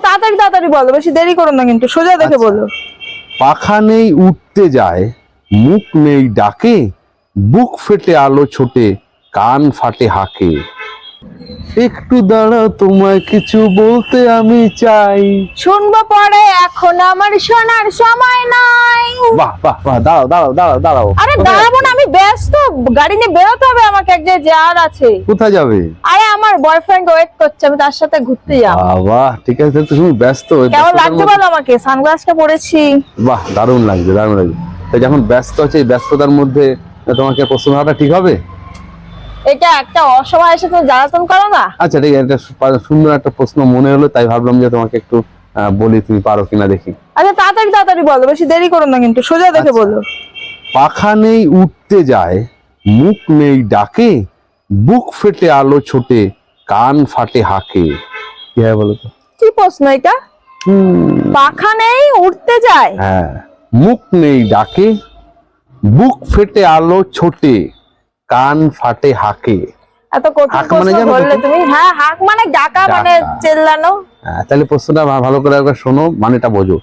তাড়াতাড়ি তাড়াতাড়ি বলো বেশি দেরি করো না কিন্তু সোজা দেখে আচ্ছা। বলো পাখা নেই উঠতে যায় মুখ নেই ডাকে বুক ফেটে আলো ছোটে কান ফাটে হাকে একটু দাঁড়াও তোমায় কিছু বলতে আমি চাই। শুনব পরে এখন আমার শোনার সময় নাই। বাহ বাহ বাহ দাঁড়াও দাঁড়াও দাঁড়াও দাঁড়াও। আরে দাঁড়াবো না আমি ব্যস্ত। গাড়ি নিয়ে বেরোতে হবে আমাকে এক জায়গায় যাওয়ার আছে। কোথায় যাবে? আরে আমার বয়ফ্রেন্ড ওয়েট করছে আমি তার সাথে ঘুরতে যাব। বাবা ঠিক আছে তুমি ব্যস্ত। কেমন লাগছে বলো আমাকে? সানগ্লাসটা পরেছি। বাহ দারুণ লাগছে দারুণ লাগছে। তো যখন ব্যস্ত আছে এই ব্যস্ততার মধ্যে তোমাকে প্রশ্ন করাটা ঠিক হবে? এটা একটা অসময় এসে তুমি জ্বালাতন করো না? আচ্ছা ঠিক আছে সুন্দর একটা প্রশ্ন মনে হলো তাই ভাবলাম যে তোমাকে একটু বলি তুমি পারো কিনা দেখি। আচ্ছা তাড়াতাড়ি তাড়াতাড়ি বলো বেশি দেরি করো না কিন্তু সোজা দেখে আচ্ছা। বলো। পাখা নেই উঠতে যায় মুখ নেই ডাকে বুক ফেটে আলো ছোটে কান ফাটে হাকে। কি হয় বলো তো? কি প্রশ্ন এটা? পাখা নেই উঠতে যায়? হ্যাঁ মুখ নেই ডাকে বুক ফেটে আলো ছোটে। কান ফাটে হাকে। এত কঠিন মানে প্রশ্ন বললে তুমি? হ্যাঁ হাঁক মানে ডাকা মানে। চেল্লানো। হ্যাঁ, তাহলে প্রশ্নটা ভালো করে একবার শোনো মানেটা বোঝো।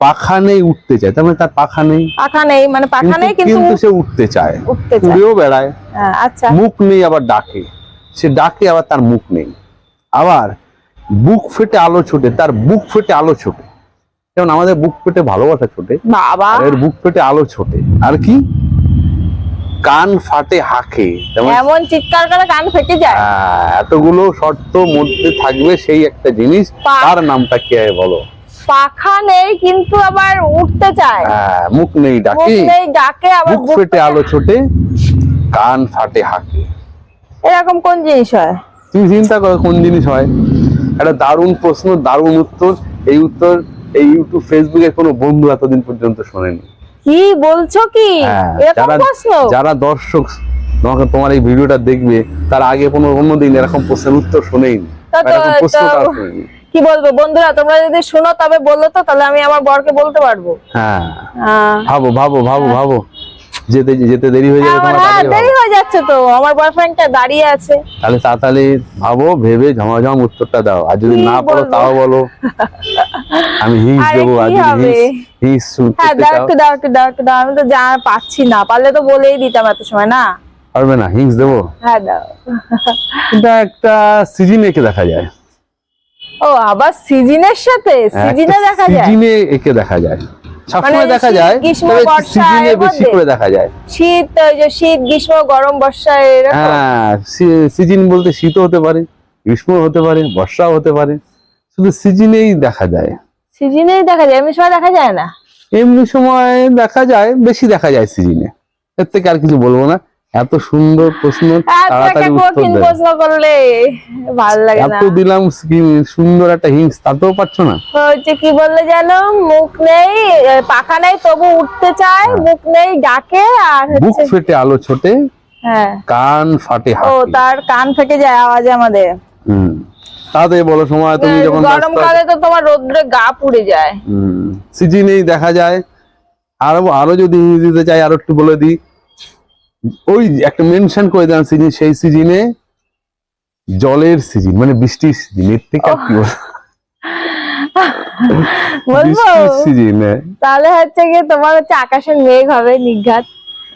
পাখা নেই উঠতে চায় তার মানে তার পাখা নেই। পাখা নেই মানে পাখা নেই কিন্তু সে উঠতে চায়। উড়েও বেড়ায়। হ্যাঁ, আচ্ছা। মুখ নেই আবার ডাকে। সে ডাকে আবার তার মুখ নেই। আবার বুক ফেটে আলো ছোটে তার বুক ফেটে আলো ছোটে। যেমন আমাদের বুক ফেটে ভালোবাসা ছোটে বাবা। এর বুক ফেটে আলো ছোটে। আর কি? কান ফাটে হাঁকে। এমন চিৎকার করে কান ফেটে যায়। এতগুলো শর্ত মধ্যে থাকবে সেই একটা জিনিস। তার নামটা কি হয় বলো? পাখা নেই কিন্তু আবার উঠতে চায়। হ্যাঁ, মুখ নেই ডাকে। নেই ডাকে আবার বুক ফেটে আলো ছোটে। কান ফাটে হাঁকে। এরকম কোন জিনিস হয়? তুমি চিন্তা করো কোন জিনিস হয়। একটা দারুণ প্রশ্ন দারুণ উত্তর। এই উত্তর এই ইউটিউব ফেসবুকে কোনো বন্ধু এতদিন পর্যন্ত শোনেনি। কি বলছো কি? হ্যাঁ, এরকম যারা প্রশ্ন? যারা দর্শক তোমাকে তোমার এই ভিডিওটা দেখবে তার আগে কোনো অন্যদিন এরকম প্রশ্নের উত্তর শোনেইনি। তা এরকম প্রশ্নটা তো- কি বলব বন্ধুরা তোমরা যদি শোনো তবে বলল তো তাহলে আমি আমার বরকে বলতে পারব। হ্যাঁ। ভাবো ভাবো ভাবো ভাবো। যেতে যেতে দেরি হয়ে যাবে তোমার হ্যাঁ দেরি হয়ে যাচ্ছে তো আমার বয়ফ্রেন্ডটা দাঁড়িয়ে আছে। তাহলে তাড়াতাড়ি ভাবো ভেবে ঝমাঝম উত্তরটা দাও। আর যদি না পারো তাও বলো। আমি হিংস দেবো আর যদি? হিংস হিংস হ্যাঁ দাও একটু দাও একটু দাও একটু দাও আমি তো যা পাচ্ছি না পারলে তো বলেই দিতাম এত সময় না? পারবে না হিংস দেবো? হ্যাঁ দাও। এটা একটা সিজন একে দেখা যায়। ও আবার সিজনের সাথে? সিজনে দেখা যায়? সিজনে একে দেখা যায়। সবসময় মানে দেখা যায় গ্রীষ্ম, সিজনে বেশি করে দেখা যায়। শীত যে শীত গ্রীষ্ম গরম বর্ষা হ্যাঁ সিজন বলতে শীতও হতে পারে গ্রীষ্ম হতে পারে বর্ষাও হতে পারে। শুধু সিজনেই দেখা যায়। সিজনেই দেখা যায় এমনি সময় দেখা যায় না? এমনি সময় দেখা যায় বেশি দেখা যায় সিজনে এর থেকে আর কিছু বলব না। এত সুন্দর প্রশ্ন তাড়াতাড়ি উত্তর দেয়। প্রশ্ন করলে ভালো লাগে না। এত দিলাম সুন্দর একটা হিংস তাতেও পারছ না? হচ্ছে কি বললে জানো মুখ নেই পাখা নেই তবু উঠতে চায় মুখ নেই ডাকে আর হ্যাঁ। বুক ফেটে আলো ছোটে হ্যাঁ। কান ফাটে ও তার কান ফেটে যায় আওয়াজ আমাদের। হুম। তাতে বলো সময় তুমি যখন গরমকালে তো তোমার রোদ্রে গা পুড়ে যায়। হুম। সিজনেই দেখা যায়। আরও আরও যদি দিতে চাই আরও একটু বলে দিই। ওই একটা মেনশন করে দেন সিজন সেই সিজনে জলের সিজন মানে বৃষ্টির সিজন এর থেকে আর কি বলব? সিজনে তাহলে হচ্ছে কি তোমার হচ্ছে আকাশের মেঘ হবে নিঘাত।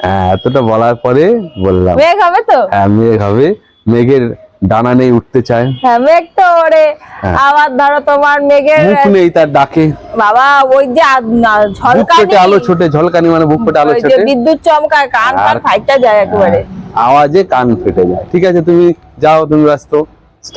হ্যাঁ এতটা বলার পরে বললাম। মেঘ হবে তো? হ্যাঁ মেঘ হবে। মেঘের ডানা নেই উঠতে চায়। হ্যাঁ মেঘ তো ওরে। হ্যাঁ। আবার ধরো তোমার মেঘের মুখ নেই তার ডাকে। বাবা ওই যে ঝলকানি। আলো ছোটে ঝলকানি মানে বুক ফেটে আলো ছোটে। বিদ্যুৎ চমকায় কান কান ফাইটা যায় একেবারে। আওয়াজে কান ফেটে যায়। ঠিক আছে তুমি যাও তুমি ব্যস্ত।